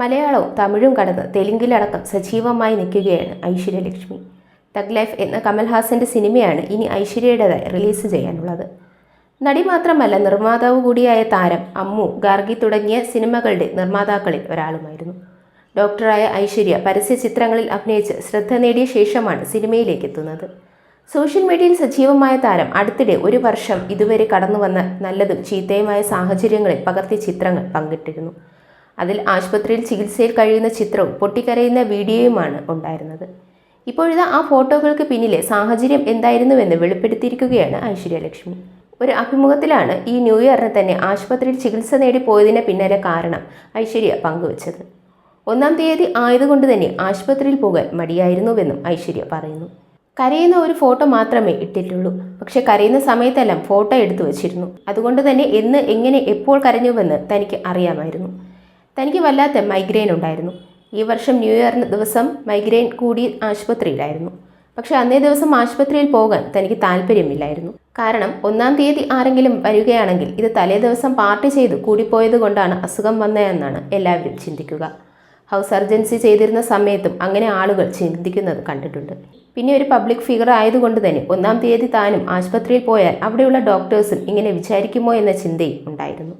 മലയാളവും തമിഴും കടന്ന് തെലുങ്കിലടക്കം സജീവമായി നിൽക്കുകയാണ് ഐശ്വര്യലക്ഷ്മി തഗ് ലൈഫ് എന്ന കമൽഹാസന്റെ സിനിമയാണ് ഇനി ഐശ്വര്യയുടേതായി റിലീസ് ചെയ്യാനുള്ളത്. നടി മാത്രമല്ല നിർമ്മാതാവ് കൂടിയായ താരം അമ്മു ഗാർഗി തുടങ്ങിയ സിനിമകളുടെ നിർമ്മാതാക്കളിൽ ഒരാളുമായിരുന്നു. ഡോക്ടറായ ഐശ്വര്യ പരസ്യ ചിത്രങ്ങളിൽ അഭിനയിച്ച് ശ്രദ്ധ നേടിയ ശേഷമാണ് സിനിമയിലേക്ക് എത്തുന്നത്. സോഷ്യൽ മീഡിയയിൽ സജീവമായ താരം അടുത്തിടെ ഒരു വർഷം ഇതുവരെ കടന്നു വന്ന നല്ലതും ചീത്തയുമായ സാഹചര്യങ്ങളിൽ പകർത്തിയ ചിത്രങ്ങൾ പങ്കിട്ടിരുന്നു. അതിൽ ആശുപത്രിയിൽ ചികിത്സയിൽ കഴിയുന്ന ചിത്രവും പൊട്ടിക്കരയുന്ന വീഡിയോയുമാണ് ഉണ്ടായിരുന്നത്. ഇപ്പോഴിതാ ആ ഫോട്ടോകൾക്ക് പിന്നിലെ സാഹചര്യം എന്തായിരുന്നുവെന്ന് വെളിപ്പെടുത്തിയിരിക്കുകയാണ് ഐശ്വര്യലക്ഷ്മി ഒരു അഭിമുഖത്തിലാണ് ഈ ന്യൂ ഇയറിന് തന്നെ ആശുപത്രിയിൽ ചികിത്സ നേടി പോയതിന് പിന്നാലെ കാരണം ഐശ്വര്യ പങ്കുവച്ചത്. ഒന്നാം തീയതി ആയതുകൊണ്ട് തന്നെ ആശുപത്രിയിൽ പോകാൻ മടിയായിരുന്നുവെന്നും ഐശ്വര്യ പറയുന്നു. കരയുന്ന ഒരു ഫോട്ടോ മാത്രമേ ഇട്ടിട്ടുള്ളൂ. പക്ഷെ കരയുന്ന സമയത്തെല്ലാം ഫോട്ടോ എടുത്തു വച്ചിരുന്നു. അതുകൊണ്ട് തന്നെ എന്ന് എങ്ങനെ എപ്പോൾ കരഞ്ഞുവെന്ന് തനിക്ക് അറിയാമായിരുന്നു. തനിക്ക് വല്ലാത്ത മൈഗ്രെയിൻ ഉണ്ടായിരുന്നു. ഈ വർഷം ന്യൂ ഇയറിന് ദിവസം മൈഗ്രെയിൻ കൂടി ആശുപത്രിയിലായിരുന്നു. പക്ഷേ അന്നേ ദിവസം ആശുപത്രിയിൽ പോകാൻ തനിക്ക് താല്പര്യമില്ലായിരുന്നു. കാരണം ഒന്നാം തീയതി ആരെങ്കിലും വരികയാണെങ്കിൽ ഇത് തലേ ദിവസം പാർട്ടി ചെയ്ത് കൂടിപ്പോയത് കൊണ്ടാണ് അസുഖം വന്നതെന്നാണ് എല്ലാവരും ചിന്തിക്കുക. ഹൗസ് സർജൻസി ചെയ്തിരുന്ന സമയത്തും അങ്ങനെ ആളുകൾ ചിന്തിക്കുന്നത് കണ്ടിട്ടുണ്ട്. പിന്നെ ഒരു പബ്ലിക് ഫിഗർ ആയതുകൊണ്ട് തന്നെ ഒന്നാം തീയതി താനും ആശുപത്രിയിൽ പോയാൽ അവിടെയുള്ള ഡോക്ടേഴ്സും ഇങ്ങനെ വിചാരിക്കുമോ എന്ന ചിന്തയും ഉണ്ടായിരുന്നു.